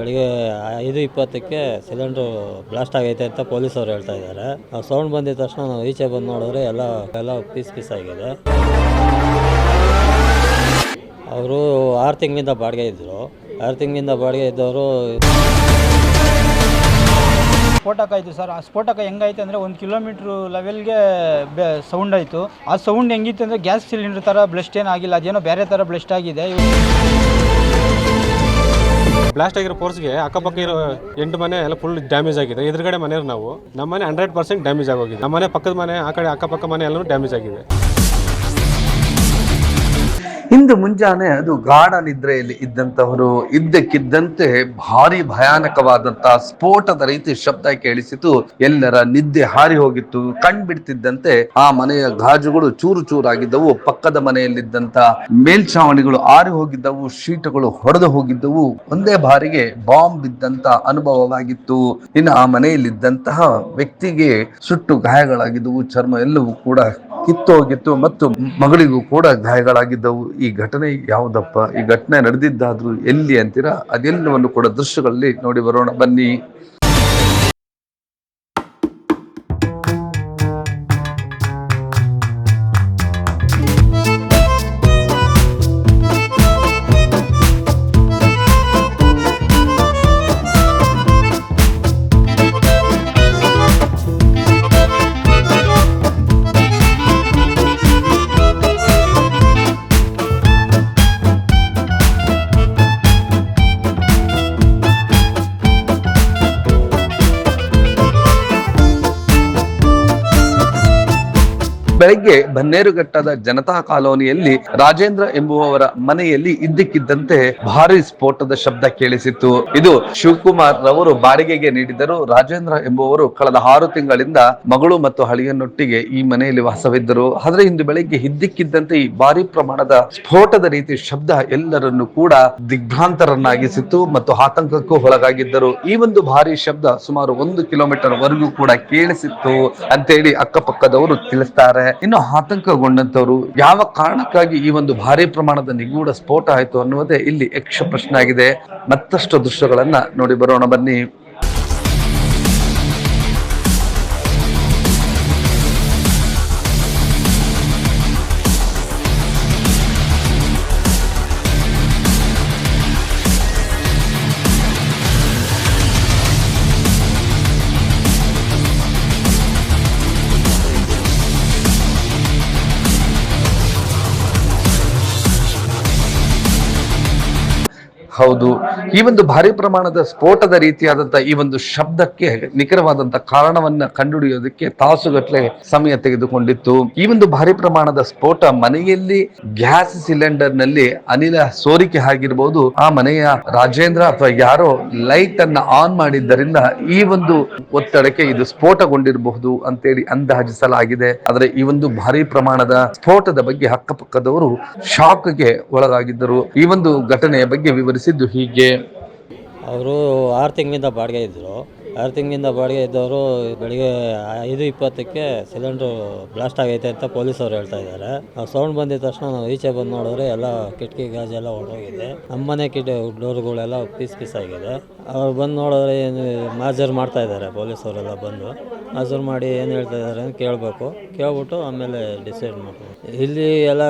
ಬೆಳಿಗ್ಗೆ ಐದು ಇಪ್ಪತ್ತಕ್ಕೆ ಸಿಲಿಂಡ್ರು ಬ್ಲಾಸ್ಟ್ ಆಗೈತೆ ಅಂತ ಪೊಲೀಸವ್ರು ಹೇಳ್ತಾ ಇದ್ದಾರೆ. ಆ ಸೌಂಡ್ ಬಂದಿದ ತಕ್ಷಣ ನಾವು ಈಚೆ ಬಂದು ನೋಡಿದ್ರೆ ಎಲ್ಲ ಎಲ್ಲ ಪೀಸ್ ಪೀಸ್ ಆಗಿದೆ. ಅವರು ಆರು ತಿಂಗಳಿಂದ ಬಾಡಿಗೆ ಇದ್ದರು ಆರು ತಿಂಗಳಿಂದ ಬಾಡಿಗೆ ಇದ್ದವರು ಸ್ಫೋಟಕ ಆಯಿತು ಸರ್. ಆ ಸ್ಫೋಟಕ ಹೆಂಗಾಯ್ತು ಅಂದರೆ ಒಂದು ಕಿಲೋಮೀಟ್ರ್ ಲೆವೆಲ್ಗೆ ಬೆ ಸೌಂಡ್ ಆಯಿತು. ಆ ಸೌಂಡ್ ಹೆಂಗಿತ್ತು ಅಂದರೆ ಗ್ಯಾಸ್ ಸಿಲಿಂಡರ್ ಥರ ಬ್ಲಸ್ಟ್ ಏನಾಗಿಲ್ಲ ಅದೇನೋ ಬೇರೆ ಥರ ಬ್ಲಸ್ಟ್ ಆಗಿದೆ. ಬ್ಲಾಸ್ಟ್ ಆಗಿರೋ ಫೋರ್ಸ್ಗೆ ಅಕ್ಕಪಕ್ಕ ಇರೋ ಎಂಟು ಮನೆ ಎಲ್ಲ ಫುಲ್ ಡ್ಯಾಮೇಜ್ ಆಗಿದೆ. ಎದುರುಗಡೆ ಮನೆಯವ್ರು ನಾವು. ನಮ್ಮ ಮನೆ ಹಂಡ್ರೆಡ್ ಪರ್ಸೆಂಟ್ ಡ್ಯಾಮೇಜ್ ಆಗೋಗಿದೆ. ನಮ್ಮ ಮನೆ ಪಕ್ಕದ ಮನೆ, ಆ ಕಡೆ ಅಕ್ಕಪಕ್ಕ ಮನೆ ಎಲ್ಲನೂ ಡ್ಯಾಮೇಜ್ ಆಗಿದೆ. ಇಂದು ಮುಂಜಾನೆ ಅದು ಗಾಢ ನಿದ್ರೆಯಲ್ಲಿ ಇದ್ದಂತವರು ಇದ್ದಕ್ಕಿದ್ದಂತೆ ಭಾರಿ ಭಯಾನಕವಾದಂತಹ ಸ್ಫೋಟದ ರೀತಿ ಶಬ್ದ ಕೇಳಿಸಿತು. ಎಲ್ಲರ ನಿದ್ದೆ ಹಾರಿ ಹೋಗಿತ್ತು. ಕಣ್ಬಿಡ್ತಿದ್ದಂತೆ ಆ ಮನೆಯ ಗಾಜುಗಳು ಚೂರು ಚೂರಾಗಿದ್ದವು. ಪಕ್ಕದ ಮನೆಯಲ್ಲಿದ್ದಂತ ಮೇಲ್ಛಾವಣಿಗಳು ಆರಿ ಹೋಗಿದ್ದವು. ಶೀಟುಗಳು ಹೊಡೆದು ಹೋಗಿದ್ದವು. ಒಂದೇ ಬಾರಿಗೆ ಬಾಂಬ್ ಬಿದ್ದಂತ ಅನುಭವವಾಗಿತ್ತು. ಇನ್ನು ಆ ಮನೆಯಲ್ಲಿದ್ದಂತಹ ವ್ಯಕ್ತಿಗೆ ಸುಟ್ಟು ಗಾಯಗಳಾಗಿದ್ದವು. ಚರ್ಮ ಎಲ್ಲವೂ ಕೂಡ ಕಿತ್ತೋಗಿತ್ತು ಮತ್ತು ಮಗಳಿಗೂ ಕೂಡ ಗಾಯಗಳಾಗಿದ್ದವು. ಈ ಘಟನೆ ಯಾವುದಪ್ಪ? ಈ ಘಟನೆ ನಡೆದಿದ್ದಾದ್ರೂ ಎಲ್ಲಿ ಅಂತೀರಾ? ಅದೆಲ್ಲವನ್ನು ಕೂಡ ದೃಶ್ಯಗಳಲ್ಲಿ ನೋಡಿ ಬರೋಣ. ಬನ್ನಿ. ಬೆಳಗ್ಗೆ ಬನ್ನೇರುಘಟ್ಟದ ಜನತಾ ಕಾಲೋನಿಯಲ್ಲಿ ರಾಜೇಂದ್ರ ಎಂಬುವವರ ಮನೆಯಲ್ಲಿ ಇದ್ದಕ್ಕಿದ್ದಂತೆ ಭಾರಿ ಸ್ಫೋಟದ ಶಬ್ದ ಕೇಳಿಸಿತ್ತು. ಇದು ಶಿವಕುಮಾರ್ ರವರು ಬಾಡಿಗೆಗೆ ನೀಡಿದರು ರಾಜೇಂದ್ರ ಎಂಬುವರು ಕಳೆದ ಆರು ತಿಂಗಳಿಂದ ಮಗಳು ಮತ್ತು ಹಳಿಯನ್ನೊಟ್ಟಿಗೆ ಈ ಮನೆಯಲ್ಲಿ ವಾಸವಿದ್ದರು. ಆದರೆ ಇಂದು ಬೆಳಗ್ಗೆ ಇದ್ದಕ್ಕಿದ್ದಂತೆ ಈ ಭಾರಿ ಪ್ರಮಾಣದ ಸ್ಫೋಟದ ರೀತಿ ಶಬ್ದ ಎಲ್ಲರನ್ನು ಕೂಡ ದಿಗ್ಭ್ರಾಂತರನ್ನಾಗಿಸಿತ್ತು ಮತ್ತು ಆತಂಕಕ್ಕೂ ಒಳಗಾಗಿದ್ದರು. ಈ ಒಂದು ಭಾರಿ ಶಬ್ದ ಸುಮಾರು ಒಂದು ಕಿಲೋಮೀಟರ್ ವರೆಗೂ ಕೂಡ ಕೇಳಿಸಿತ್ತು ಅಂತೇಳಿ ಅಕ್ಕಪಕ್ಕದವರು ತಿಳಿಸ್ತಾರೆ. ಇನ್ನು ಆತಂಕಗೊಂಡಂತವರು ಯಾವ ಕಾರಣಕ್ಕಾಗಿ ಈ ಒಂದು ಭಾರಿ ಪ್ರಮಾಣದ ನಿಗೂಢ ಸ್ಫೋಟ ಆಯಿತು ಅನ್ನುವುದೇ ಇಲ್ಲಿ ಯಕ್ಷ ಪ್ರಶ್ನೆ ಆಗಿದೆ. ಮತ್ತಷ್ಟು ದೃಶ್ಯಗಳನ್ನ ನೋಡಿ ಬರೋಣ ಬನ್ನಿ. ಹೌದು. ಈ ಒಂದು ಭಾರಿ ಪ್ರಮಾಣದ ಸ್ಫೋಟದ ರೀತಿಯಾದಂತಹ ಈ ಒಂದು ಶಬ್ದಕ್ಕೆ ನಿಖರವಾದಂತ ಕಾರಣವನ್ನ ಕಂಡುಹಿಡಿಯೋದಕ್ಕೆ ತಾಸುಗಟ್ಟಲೆ ಸಮಯ ತೆಗೆದುಕೊಂಡಿತ್ತು. ಈ ಒಂದು ಭಾರಿ ಪ್ರಮಾಣದ ಸ್ಫೋಟ ಮನೆಯಲ್ಲಿ ಗ್ಯಾಸ್ ಸಿಲಿಂಡರ್ನಲ್ಲಿ ಅನಿಲ ಸೋರಿಕೆ ಆಗಿರಬಹುದು ಆ ಮನೆಯ ರಾಜೇಂದ್ರ ಅಥವಾ ಯಾರೋ ಲೈಟ್ ಅನ್ನ ಆನ್ ಮಾಡಿದ್ದರಿಂದ ಈ ಒಂದು ಒತ್ತಡಕ್ಕೆ ಇದು ಸ್ಫೋಟಗೊಂಡಿರಬಹುದು ಅಂತೇಳಿ ಅಂದಾಜಿಸಲಾಗಿದೆ. ಆದರೆ ಈ ಒಂದು ಭಾರಿ ಪ್ರಮಾಣದ ಸ್ಫೋಟದ ಬಗ್ಗೆ ಅಕ್ಕಪಕ್ಕದವರು ಶಾಕ್ಗೆ ಒಳಗಾಗಿದ್ದರು. ಈ ಒಂದು ಘಟನೆಯ ಬಗ್ಗೆ ವಿವರಿಸಿದ್ದು ಹೀಗೆ? ಅವರು ಆರು ತಿಂಗಳಿಂದ ಬಾಡಿಗೆ ಇದ್ದರು. ಆರು ತಿಂಗಳಿಂದ ಬಾಡಿಗೆ ಇದ್ದವರು ಬೆಳಿಗ್ಗೆ ಐದು ಇಪ್ಪತ್ತಕ್ಕೆ ಸಿಲಿಂಡ್ರು ಬ್ಲಾಸ್ಟ್ ಆಗೈತೆ ಅಂತ ಪೊಲೀಸವ್ರು ಹೇಳ್ತಾ ಇದ್ದಾರೆ. ಆ ಸೌಂಡ್ ಬಂದಿದ ತಕ್ಷಣ ನಾವು ಈಚೆ ಬಂದು ನೋಡಿದ್ರೆ ಎಲ್ಲ ಕಿಟಕಿ ಗಾಜೆಲ್ಲ ಹೊರಟೋಗಿದೆ ನಮ್ಮ ಮನೆ ಕಿಟ ಡೋರ್ಗಳೆಲ್ಲ ಪೀಸ್ ಪೀಸ್ ಆಗಿದೆ. ಅವ್ರು ಬಂದು ನೋಡಿದ್ರೆ ಏನು ಮಾಜರ್ ಮಾಡ್ತಾ ಇದ್ದಾರೆ ಪೊಲೀಸವರೆಲ್ಲ ಬಂದು. ಮಾಜರ್ ಮಾಡಿ ಏನು ಹೇಳ್ತಾ ಇದ್ದಾರೆ ಅಂತ ಕೇಳಬೇಕು. ಕೇಳ್ಬಿಟ್ಟು ಆಮೇಲೆ ಡಿಸೈಡ್ ಮಾಡ್ಬೋದು ಇಲ್ಲಿ ಎಲ್ಲ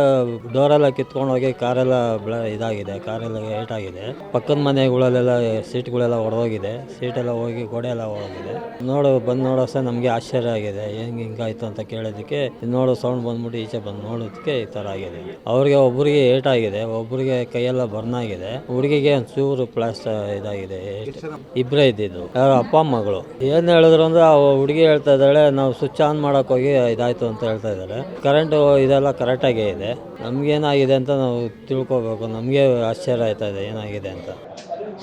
ಡೋರೆಲ್ಲ ಕಿತ್ಕೊಂಡು ಹೋಗಿ ಕಾರೆಲ್ಲ ಬ್ಲ ಇದಾಗಿದೆ ಕಾರೆಲ್ಲ ಆಗಿದೆ. ಪಕ್ಕದ ಮನೆಗಳಲ್ಲೆಲ್ಲ ಸೀಟ್ಗಳೆಲ್ಲ ಹೊಡೆದೋಗಿದೆ ಸೀಟೆಲ್ಲ ಹೋಗಿ ಗೋಡೆ ಎಲ್ಲ ಹೋಗಿದೆ ನೋಡು, ಬಂದು ನೋಡೋಸ ನಮಗೆ ಆಶ್ಚರ್ಯ ಆಗಿದೆ. ಹೆಂಗೆ ಹಿಂಗಾಯ್ತು ಅಂತ ಕೇಳೋದಕ್ಕೆ ನೋಡು ಸೌಂಡ್ ಬಂದ್ಬಿಟ್ಟು ಈಚೆ ಬಂದು ನೋಡೋದಕ್ಕೆ ಈ ಥರ ಆಗಿದೆ. ಅವ್ರಿಗೆ ಒಬ್ಬರಿಗೆ ಏಟ್ ಆಗಿದೆ ಒಬ್ಬರಿಗೆ ಕೈಯೆಲ್ಲ ಬರ್ನ್ ಆಗಿದೆ. ಹುಡುಗಿಗೆ ಚೂರು ಪ್ಲಾಸ್ಟ್ ಇದಾಗಿದೆ ಇಬ್ಬರೇ ಇದ್ದಿದ್ದು. ಅಪ್ಪ ಮಗಳು ಏನು ಹೇಳಿದ್ರು ಅಂದ್ರೆ, ಆ ಹುಡುಗಿ ಹೇಳ್ತಾ ಇದ್ದಾಳೆ, ನಾವು ಸ್ವಿಚ್ ಆನ್ ಮಾಡಕ್ ಹೋಗಿ ಇದಾಯಿತು ಅಂತ ಹೇಳ್ತಾ ಇದ್ದಾರೆ. ಕರೆಂಟು ಇದೆಲ್ಲ ಕರೆಕ್ಟಾಗೇ ಇದೆ. ನಮಗೇನಾಗಿದೆ ಅಂತ ನಾವು ತಿಳ್ಕೊಬೇಕು. ನಮಗೆ ಆಶ್ಚರ್ಯ ಆಯ್ತಾ ಇದೆ, ಏನಾಗಿದೆ ಅಂತ.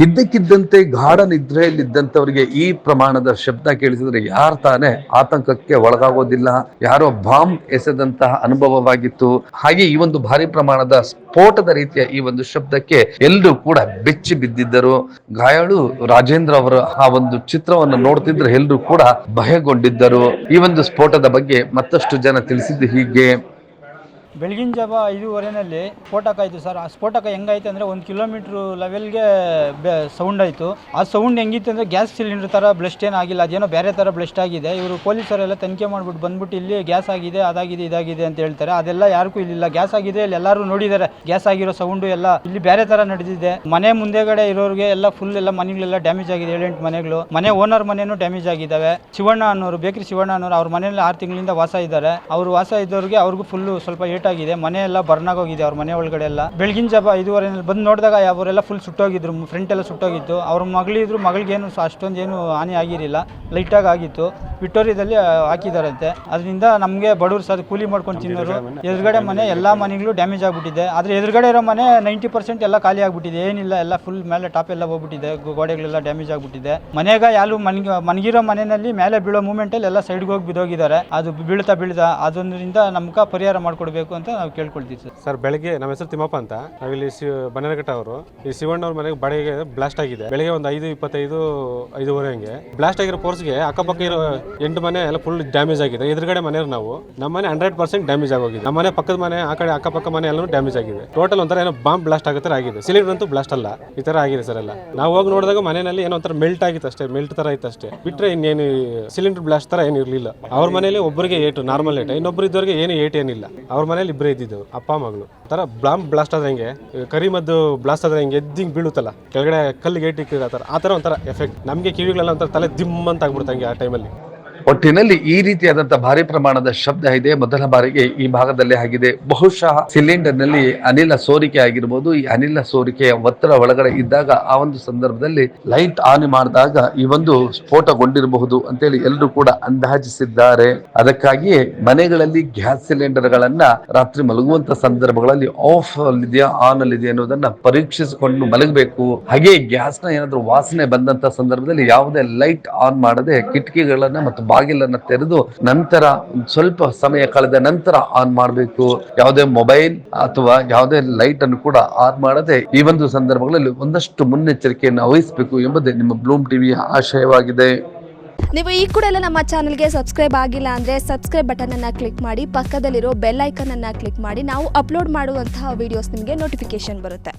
ಇದ್ದಕ್ಕಿದ್ದಂತೆ ಗಾಢ ನಿದ್ರೆಯಲ್ಲಿದ್ದಂಥವರಿಗೆ ಈ ಪ್ರಮಾಣದ ಶಬ್ದ ಕೇಳಿಸಿದ್ರೆ ಯಾರು ತಾನೇ ಆತಂಕಕ್ಕೆ ಒಳಗಾಗೋದಿಲ್ಲ. ಯಾರೋ ಬಾಂಬ್ ಎಸೆದಂತಹ ಅನುಭವವಾಗಿತ್ತು. ಹಾಗೆ ಈ ಒಂದು ಭಾರಿ ಪ್ರಮಾಣದ ಸ್ಫೋಟದ ರೀತಿಯ ಈ ಒಂದು ಶಬ್ದಕ್ಕೆ ಎಲ್ಲರೂ ಕೂಡ ಬೆಚ್ಚಿ ಬಿದ್ದಿದ್ದರು. ಗಾಯಾಳು ರಾಜೇಂದ್ರ ಅವರ ಆ ಒಂದು ಚಿತ್ರವನ್ನು ನೋಡ್ತಿದ್ರೆ ಎಲ್ಲರೂ ಕೂಡ ಭಯಗೊಂಡಿದ್ದರು. ಈ ಒಂದು ಸ್ಫೋಟದ ಬಗ್ಗೆ ಮತ್ತಷ್ಟು ಜನ ತಿಳಿಸಿದ್ದು ಹೀಗೆ. ಬೆಳಗಿನ ಜಾವ ಐದೂವರೆನಲ್ಲಿ ಸ್ಫೋಟಕ ಆಯಿತು ಸರ್. ಆ ಸ್ಫೋಟಕ ಹೆಂಗಾಯ್ತು ಅಂದರೆ ಒಂದು ಕಿಲೋಮೀಟ್ರ್ ಲೆವೆಲ್ಗೆ ಬೆ ಸೌಂಡ್ ಆಯಿತು. ಆ ಸೌಂಡ್ ಹೆಂಗಿತ್ತು ಅಂದರೆ ಗ್ಯಾಸ್ ಸಿಲಿಂಡರ್ ಥರ ಬ್ಲಸ್ಟ್ ಏನಾಗಿಲ್ಲ ಅದೇನೋ ಬೇರೆ ಥರ ಬ್ಲಸ್ಟ್ ಆಗಿದೆ. ಇವರು ಪೊಲೀಸರೆಲ್ಲ ತನಿಖೆ ಮಾಡಿಬಿಟ್ಟು ಬಂದ್ಬಿಟ್ಟು ಇಲ್ಲಿ ಗ್ಯಾಸ್ ಆಗಿದೆ, ಅದಾಗಿದೆ, ಇದಾಗಿದೆ ಅಂತ ಹೇಳ್ತಾರೆ. ಅದೆಲ್ಲ ಯಾರಿಗೂ ಇಲ್ಲಿಲ್ಲ. ಗ್ಯಾಸ್ ಆಗಿದೆ, ಇಲ್ಲಿ ಎಲ್ಲರೂ ನೋಡಿದ್ದಾರೆ. ಗ್ಯಾಸ್ ಆಗಿರೋ ಸೌಂಡು ಎಲ್ಲ ಇಲ್ಲಿ ಬೇರೆ ಥರ ನಡೆದಿದೆ. ಮನೆ ಮುಂದೆಗಡೆ ಇರೋರಿಗೆ ಎಲ್ಲ ಫುಲ್ ಎಲ್ಲ ಮನೆಗಳೆಲ್ಲ ಡ್ಯಾಮೇಜ್ ಆಗಿದೆ. ಏಳೆಂಟು ಮನೆಗಳು. ಮನೆ ಓನರ್ ಮನೆಯೂ ಡ್ಯಾಮೇಜ್ ಆಗಿದ್ದಾವೆ. ಶಿವಣ್ಣ ಅನ್ನೋರು, ಬೇಕ್ರಿ ಶಿವಣ್ಣ ಅನ್ನೋರು ಅವ್ರ ಮನೆಯಲ್ಲಿ ಆರು ತಿಂಗಳಿಂದ ವಾಸ ಇದ್ದಾರೆ. ಅವರು ವಾಸ ಇದ್ದವ್ರಿಗೆ ಅವ್ರಿಗೂ ಫುಲ್ಲು ಸ್ವಲ್ಪ ಏಟ್ ಆಗಿದೆ ಮನೆ ಎಲ್ಲ ಬರ್ನಾಗ್ ಹೋಗಿದೆ ಅವ್ರ ಮನೆ ಒಳಗಡೆ ಎಲ್ಲ. ಬೆಳಗಿನ ಜಾವ ಐದುವರೆ ಬಂದು ನೋಡಿದಾಗ ಅವರೆಲ್ಲ ಫುಲ್ ಸುಟ್ಟೋಗಿದ್ರು ಫ್ರಂಟ್ ಎಲ್ಲ ಸುಟ್ಟೋಗಿತ್ತು. ಅವ್ರ ಮಗಳಿದ್ರು ಮಗಳಿಗೇನು ಅಷ್ಟೊಂದು ಏನು ಹಾನಿ ಆಗಿರಲಿಲ್ಲ ಲೈಟಾಗಿ ಆಗಿತ್ತು. ವಿಕ್ಟೋರಿಯಾದಲ್ಲಿ ಹಾಕಿದಾರಂತೆ. ಅದರಿಂದ ನಮಗೆ ಬಡವರು ಸರ್ ಕೂಲಿ ಮಾಡ್ಕೊಂಡು ತಿನ್ನೋರು ಎದುರುಗಡೆ ಮನೆ. ಎಲ್ಲ ಮನೆಗಳು ಡ್ಯಾಮೇಜ್ ಆಗಿಬಿಟ್ಟಿದೆ. ಆದರೆ ಎದುರುಗಡೆ ಇರೋ ಮನೆ ನೈಂಟಿ ಪರ್ಸೆಂಟ್ ಎಲ್ಲ ಖಾಲಿ ಆಗಿಬಿಟ್ಟಿದೆ. ಏನಿಲ್ಲ ಎಲ್ಲ ಫುಲ್ ಮೇಲೆ ಟಾಪ್ ಎಲ್ಲ ಹೋಗ್ಬಿಟ್ಟಿದೆ ಗೋಡೆಗಳೆಲ್ಲ ಡ್ಯಾಮೇಜ್ ಆಗಿಬಿಟ್ಟಿದೆ. ಮನೆಗ ಯಾರು ಮನೆ ಮನಗಿರೋ ಮನೆಯಲ್ಲಿ ಮೇಲೆ ಬೀಳೋ ಮೂಮೆಂಟಲ್ಲಿ ಎಲ್ಲ ಸೈಡ್ಗೆ ಹೋಗಿ ಬಿದ್ದೋಗಿದ್ದಾರೆ. ಅದು ಬೀಳ್ತಾ ಬೀಳ್ತಾ ಅದೊಂದರಿಂದ ನಮ್ಗೆ ಪರಿಹಾರ ಮಾಡಿಕೊಡ್ಬೇಕು. ಅಂತ ನಾವು ಕೇಳ್ಕೊಳ್ತೀವಿ ಸರ್. ಸರ್, ಬೆಳಗ್ಗೆ ನಮ್ಮ ಹೆಸರು ತಿಮ್ಮಪ್ಪ ಅಂತ. ನಾವಿಲ್ಲಿ ಶಿ ಅವರು. ಈ ಶಿವಣ್ಣ ಅವ್ರ ಮನೆಗೆ ಬಾಡಿಗೆ ಬ್ಲಾಸ್ಟ್ ಆಗಿದೆ. ಬೆಳಗ್ಗೆ ಒಂದು ಐದು ಇಪ್ಪತ್ತೈದು, ಐದುವರೆ ಹಂಗೆ. ಬ್ಲಾಸ್ಟ್ ಆಗಿರೋ ಫೋರ್ಸ್ಗೆ ಅಕ್ಕಪಕ್ಕ ಇರೋ ಎಂಟು ಮನೆ ಎಲ್ಲ ಫುಲ್ ಡ್ಯಾಮೇಜ್ ಆಗಿದೆ. ಎದುರುಗಡೆ ಮನೆಯವ್ರು ನಾವು. ನಮ್ಮ ಮನೆ ಹಂಡ್ರೆಡ್ ಪರ್ಸೆಂಟ್ ಡ್ಯಾಮೇಜ್ ಆಗೋಗಿದೆ. ನಮ್ಮ ಮನೆ ಪಕ್ಕದ ಮನೆ, ಆ ಕಡೆ ಅಕ್ಕಪಕ್ಕ ಮನೆ ಎಲ್ಲರೂ ಡ್ಯಾಮೇಜ್ ಆಗಿದೆ. ಟೋಟಲ್ ಒಂಥರ ಏನೋ ಬಾಂಬ್ ಬ್ಲಾಸ್ಟ್ ಆಗೋ ಆಗಿದೆ. ಸಿಲಿಂಡರ್ ಅಂತೂ ಬ್ಲಾಸ್ಟ್ ಅಲ್ಲ. ಈ ಥರ ಆಗಿದೆ ಸರ್ ಎಲ್ಲ. ನಾವು ಹೋಗಿ ನೋಡಿದಾಗ ಮನೆಯಲ್ಲಿ ಏನೋ ಒಂಥರ ಮೆಲ್ಟ್ ಆಗಿತ್ತು ಅಷ್ಟೇ. ಮೆಲ್ಟ್ ಥರ ಇತ್ತು ಅಷ್ಟೇ. ಬಿಟ್ಟರೆ ಇನ್ನೇನು ಸಿಲಿಂಡರ್ ಬ್ಲಾಸ್ಟ್ ಥರ ಏನು ಇರಲಿಲ್ಲ. ಅವ್ರ ಮನೇಲಿ ಒಬ್ಬರಿಗೆ ಏಟು ನಾರ್ಮಲ್ ಏಟ್. ಇನ್ನೊಬ್ಬರು ಇದ್ದವರಿಗೆ ಏನು ಏಟ್ ಏನಿಲ್ಲ. ಅವ್ರ ಮನೇಲಿ ಇಬ್ಬರೇ ಇದ್ದಿದ್ದು, ಅಪ್ಪ, ಮಗಳು. ಥರ ಬ್ಲಾಂಬ್ ಬ್ಲಾಸ್ಟ್ ಆದ್ರೆ ಹೆಂಗೆ? ಕರಿಮದ್ದು ಬ್ಲಾಸ್ಟ್ ಆದ್ರೆ ಹೆಂಗೆ? ಎದ್ದಿಂಗ್ ಬೀಳುತ್ತಲ್ಲ? ಕೆಳಗಡೆ ಕಲ್ಲಿಗೆ ಏಟ್ ಆ ಥರ ಆ ಥರ ಒಂಥರ ಎಫೆಕ್ಟ್. ನಮಗೆ ಕಿವಿಗಳೆಲ್ಲ ಒಂಥರ ತಲೆ ದಿಮ್ ಅಂತ ಆಗ್ಬಿಡ್ತಂಗೆ ಆ ಟೈಮಲ್ಲಿ ಒಟ್ಟಿನಲ್ಲಿ ಈ ರೀತಿಯಾದಂತಹ ಭಾರಿ ಪ್ರಮಾಣದ ಶಬ್ದ ಇದೆ. ಮೊದಲ ಬಾರಿಗೆ ಈ ಭಾಗದಲ್ಲಿ ಆಗಿದೆ. ಬಹುಶಃ ಸಿಲಿಂಡರ್ನಲ್ಲಿ ಅನಿಲ ಸೋರಿಕೆ ಆಗಿರ್ಬೋದು. ಈ ಅನಿಲ ಸೋರಿಕೆಯ ಒತ್ತಡ ಒಳಗಡೆ ಇದ್ದಾಗ ಆ ಒಂದು ಸಂದರ್ಭದಲ್ಲಿ ಲೈಟ್ ಆನ್ ಮಾಡಿದಾಗ ಈ ಒಂದು ಸ್ಫೋಟಗೊಂಡಿರಬಹುದು ಅಂತೇಳಿ ಎಲ್ಲರೂ ಕೂಡ ಅಂದಾಜಿಸಿದ್ದಾರೆ. ಅದಕ್ಕಾಗಿಯೇ ಮನೆಗಳಲ್ಲಿ ಗ್ಯಾಸ್ ಸಿಲಿಂಡರ್ ಗಳನ್ನ ರಾತ್ರಿ ಮಲಗುವಂತ ಸಂದರ್ಭಗಳಲ್ಲಿ ಆಫ್ ಇದೆಯಾ ಆನ್ ಅಲ್ಲಿದೆಯಾ ಅನ್ನೋದನ್ನ ಪರೀಕ್ಷಿಸಿಕೊಂಡು ಮಲಗಬೇಕು. ಹಾಗೆ ಗ್ಯಾಸ್ನ ಏನಾದ್ರೂ ವಾಸನೆ ಬಂದಂತ ಸಂದರ್ಭದಲ್ಲಿ ಯಾವುದೇ ಲೈಟ್ ಆನ್ ಮಾಡದೆ ಕಿಟಕಿಗಳನ್ನ ಮತ್ತು ಬಾಗಿಲನ್ನ ತೆರೆದು ನಂತರ ಸ್ವಲ್ಪ ಸಮಯ ಕಳೆದ ನಂತರ ಆನ್ ಮಾಡಬೇಕು. ಯಾವುದೇ ಮೊಬೈಲ್ ಅಥವಾ ಯಾವುದೇ ಲೈಟ್ ಅನ್ನು ಕೂಡ ಆನ್ ಮಾಡದೆ ಈ ಒಂದು ಸಂದರ್ಭಗಳಲ್ಲಿ ಒಂದಷ್ಟು ಮುನ್ನೆಚ್ಚರಿಕೆಯನ್ನು ವಹಿಸಬೇಕು ಎಂಬುದೇ ನಿಮ್ಮ ಬ್ಲೂಮ್ ಟಿವಿಯ ಆಶಯವಾಗಿದೆ. ನೀವು ಈ ಕೂಡ ಎಲ್ಲ ನಮ್ಮ ಚಾನಲ್ಗೆ ಸಬ್ಸ್ಕ್ರೈಬ್ ಆಗಿಲ್ಲ ಅಂದರೆ ಸಬ್ಸ್ಕ್ರೈಬ್ ಬಟನನ್ನು ಕ್ಲಿಕ್ ಮಾಡಿ, ಪಕ್ಕದಲ್ಲಿರೋ ಬೆಲ್ ಐಕನನ್ನು ಕ್ಲಿಕ್ ಮಾಡಿ. ನಾವು ಅಪ್ಲೋಡ್ ಮಾಡುವಂತಹ ವಿಡಿಯೋಸ್ ನಿಮಗೆ ನೋಟಿಫಿಕೇಶನ್ ಬರುತ್ತೆ.